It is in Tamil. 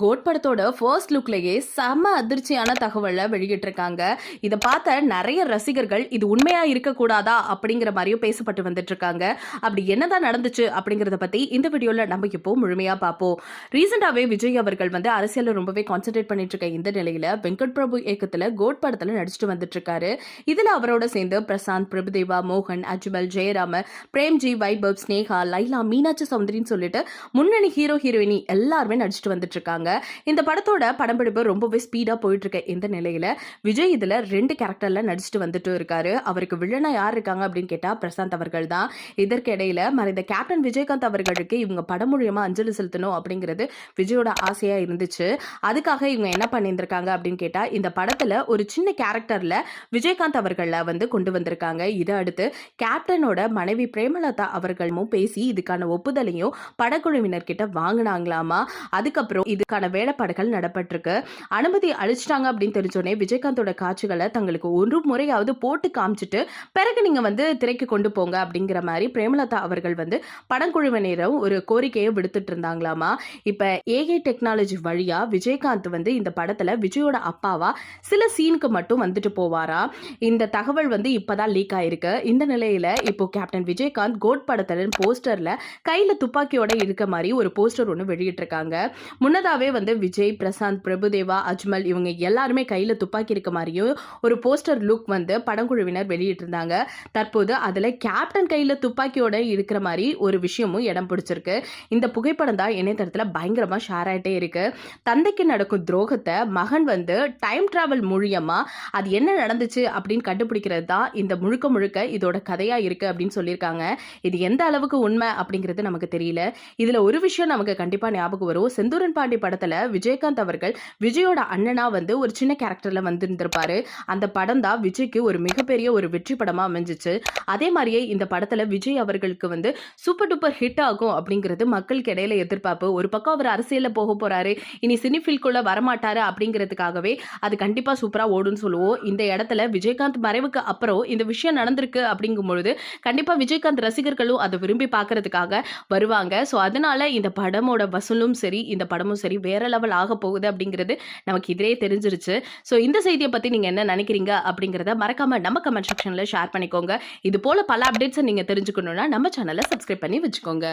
கோட் படத்தோட ஃபர்ஸ்ட் லுக்லயே செம அதிர்ச்சியான தகவலை வெளியிட்டிருக்காங்க. இதை பார்த்த நிறைய ரசிகர்கள் இது உண்மையா இருக்கக்கூடாதா? அப்படிங்கிற மாதிரியும் பேசப்பட்டு வந்துட்டு இருக்காங்க அப்படி என்னதான் நடந்துச்சு அப்படிங்கறத பத்தி இந்த வீடியோல நம்ம இப்போ முழுமையா பார்ப்போம். ரீசெண்டாவே விஜய் அவர்கள் வந்து அரசியலில் ரொம்பவே கான்சென்ட்ரேட் பண்ணிட்டு இருக்க இந்த நிலையில வெங்கட் பிரபு இயக்கத்துல கோட் படத்துல நடிச்சிட்டு வந்துட்டு இருக்காரு இதுல அவரோட சேர்ந்து பிரசாந்த் பிரபுதேவா மோகன் அஜ்மல் ஜெயராம பிரேம்ஜி வைபவ் ஸ்னேகா லைலா மீனாட்சி சௌந்தரின்னு சொல்லிட்டு முன்னணி ஹீரோ ஹீரோயினி எல்லாருமே நடிச்சுட்டு வந்துட்டு இருக்காங்க இந்த படத்தோட படம்பிடிப்பு ரொம்பவே ஸ்பீடா போயிட்டுருக்க. இந்த நிலையில விஜய் இதுல ரெண்டு கேரக்டர்ல நடிச்சுட்டு வந்துட்டு இருக்காரு. அவருக்கு வில்லனா யார் இருக்காங்க அப்படின்னு கேட்டா பிரசாந்த் அவர்கள் தான். இதற்கிடையில் மறைந்த கேப்டன் விஜயகாந்த் அவர்களுக்கு இவங்க படம் மூலியமா அஞ்சலி செலுத்தணும் அப்படிங்கிறது விஜயோட ஆசையா இருந்துச்சு. அதுக்காக இவங்க என்ன பண்ணியிருந்திருக்காங்க அப்படின்னு கேட்டா இந்த படத்துல ஒரு சின்ன கேரக்டர்ல விஜயகாந்த் அவர்களை வந்து கொண்டு வந்திருக்காங்க. இதை அடுத்து கேப்டனோட மனைவி பிரேமலதா அவர்களும் பேசி இதுக்கான ஒப்புதலையும் படக்குழுவினர் கிட்ட வாங்கினாங்களாமா? அதுக்கப்புறம் இதுக்கான வேலைப்பாடுகள் நடப்பட்டிருக்கு. அனுமதி அழிச்சிட்டாங்க அப்படின்னு தெரிஞ்சோடனே விஜயகாந்தோட காட்சிகளை தங்களுக்கு ஒரு முறையாவது போட்டு காமிச்சிட்டு பிறகு நீங்கள் வந்து திரைக்கு கொண்டு போங்க அப்படிங்கிற மாதிரி பிரேமலதா அவர்கள் வந்து படங்குழுவினரும் ஒரு கோரிக்கையை விடுத்துட்டு இருந்தாங்களாமா. இப்போ ஏஐ டெக்னாலஜி வழியாக விஜயகாந்த் வந்து இந்த படத்தில் விஜயோட அப்பாவா சில சீனுக்கு மட்டும் வந்துட்டு போவாரா. இந்த தகவல் வந்து இப்போதான் லீக் ஆயிருக்கு. இந்த நிலையில் இப்போ கேப்டன் விஜயகாந்த் கோட் படத்தில் போஸ்டரில் கையில் துப்பாக்கியோட இருக்க மாதிரி ஒரு போஸ்டர் ஒன்று வெளியிட்டிருக்காங்க. முன்னதாகவே முன்னதாவே வந்து விஜய் பிரசாந்த் பிரபுதேவா அஜ்மல் இவங்க எல்லாருமே கையில் துப்பாக்கி இருக்க மாதிரியும் ஒரு போஸ்டர் லுக் வந்து படங்குழுவினர் வெளியிட்டிருந்தாங்க. தற்போது அதில் கேப்டன் கையில் துப்பாக்கியோட இருக்கிற மாதிரி ஒரு விஷயமும் இடம் பிடிச்சிருக்கு. இந்த புகைப்படம் தான் இணையதளத்தில் பயங்கரமாக ஷேர் ஆயிட்டே இருக்கு. தந்தைக்கு நடக்கும் துரோகத்தை மகன் வந்து டைம் ட்ராவல் மூலியமாக அது என்ன நடந்துச்சு அப்படின்னு கண்டுபிடிக்கிறது தான் இந்த முழுக்க முழுக்க இதோட கதையாக இருக்கு அப்படின்னு சொல்லியிருக்காங்க. இது எந்த அளவுக்கு உண்மை அப்படிங்கிறது நமக்கு தெரியல. இதுல ஒரு விஷயம் நமக்கு கண்டிப்பாக ஞாபகம் வரும். செந்தூரன் பாண்டி படம் விஜயகாந்த் அவர்கள் விஜயோட அண்ணனா வந்து ஒரு சின்ன கேரக்டரில் வந்திருந்திருப்பாரு. அந்த படம் தான் விஜய்க்கு ஒரு மிகப்பெரிய ஒரு வெற்றி படமாக அமைஞ்சிச்சு. அதே மாதிரியே இந்த படத்தில் விஜய் அவர்களுக்கு வந்து சூப்பர் டூப்பர் ஹிட் ஆகும் அப்படிங்கிறது மக்களுக்கு இடையில எதிர்பார்ப்பு. ஒரு பக்கம் அவர் அரசியலில் போக போறாரு இனி சினிஃபீல்டுக்குள்ளே வரமாட்டாரு அப்படிங்கிறதுக்காகவே அது கண்டிப்பாக சூப்பராக ஓடும்னு சொல்லுவோம். இந்த இடத்துல விஜயகாந்த் மறைவுக்கு அப்புறம் இந்த விஷயம் நடந்திருக்கு அப்படிங்கும் பொழுது கண்டிப்பாக விஜயகாந்த் ரசிகர்களும் அதை விரும்பி பார்க்கறதுக்காக வருவாங்க. ஸோ அதனால இந்த படமோட வசூலும் சரி இந்த படமும் சரி வேற லெவல் ஆக போகுது அப்படிங்கிறது நமக்கு இதிலே தெரிஞ்சிருச்சு. ஸோ இந்த செய்தியை பற்றி நீங்கள் என்ன நினைக்கிறீங்க அப்படிங்கிறத மறக்காம நம்ம கமெண்ட் செக்ஷனில் ஷேர் பண்ணிக்கோங்க. இது போல பல அப்டேட்ஸை நீங்கள் தெரிஞ்சுக்கணும்னா நம்ம சேனலை சப்ஸ்கிரைப் பண்ணி வச்சுக்கோங்க.